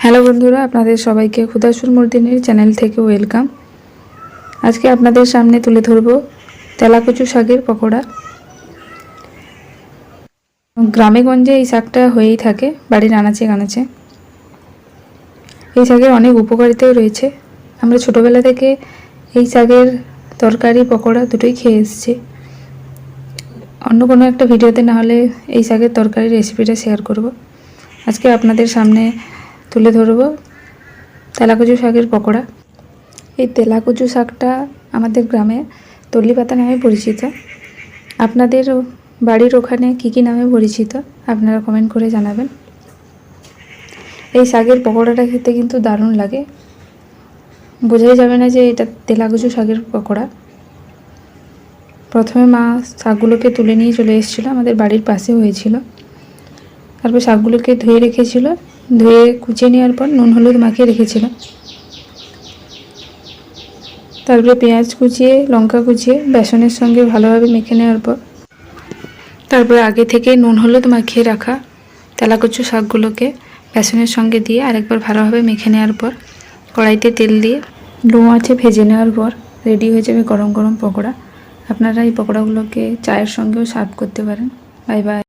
Hello বন্ধুরা, আপনাদের সবাইকে ক্ষুদাসুর মর্দিনীর চ্যানেল থেকে ওয়েলকাম। আজকে আপনাদের সামনে তুলে ধরব তেলাকুচু শাকের পকোড়া। গ্রামে গঞ্জে এই শাকটা হয়েই থাকে বাড়ির আনাচে কানাচে এই শাকের অনেক উপকারিতাও রয়েছে। আমরা ছোটোবেলা থেকে এই শাকের তরকারি, পকোড়া দুটোই খেয়ে এসেছি। অন্য কোনো একটা ভিডিওতে না হলে এই শাকের তরকারি রেসিপিটা শেয়ার করব। আজকে আপনাদের সামনে তুলে ধরব। তেলাকুচু শাকের পকোড়া। এই তেলাকুচু শাকটা আমাদের গ্রামে তল্লি পাতা নামে পরিচিত। আপনাদের বাড়ির ওখানে কী কী নামে পরিচিত, আপনারা কমেন্ট করে জানাবেন। এই শাকের পকোড়াটা খেতে কিন্তু দারুণ লাগে। বোঝাই যাবে না যে এটা তেলাকুচু শাকের পকোড়া। প্রথমে মা শাকগুলোকে তুলে নিয়ে চলে এসেছিল, আমাদের বাড়ির পাশে হয়েছিল। তারপর শাকগুলোকে ধুয়ে রেখেছিল। ধুয়ে কুচিয়ে নেওয়ার পর নুন হলুদ মাখিয়ে রেখেছিলাম। তারপরে পেঁয়াজ কুচিয়ে, লঙ্কা কুচিয়ে, বেসনের সঙ্গে ভালোভাবে মেখে নেওয়ার পর, তারপরে আগে থেকে নুন হলুদ মাখিয়ে রাখা তেলাকুচু শাকগুলোকে বেসনের সঙ্গে দিয়ে আরেকবার ভালোভাবে মেখে নেওয়ার পর, কড়াইতে তেল দিয়ে লো আছে ভেজে নেওয়ার পর রেডি হয়ে যাবে গরম গরম পকোড়া। আপনারা এই পকোড়াগুলোকে চায়ের সঙ্গেও সার্ভ করতে পারেন। Bye bye.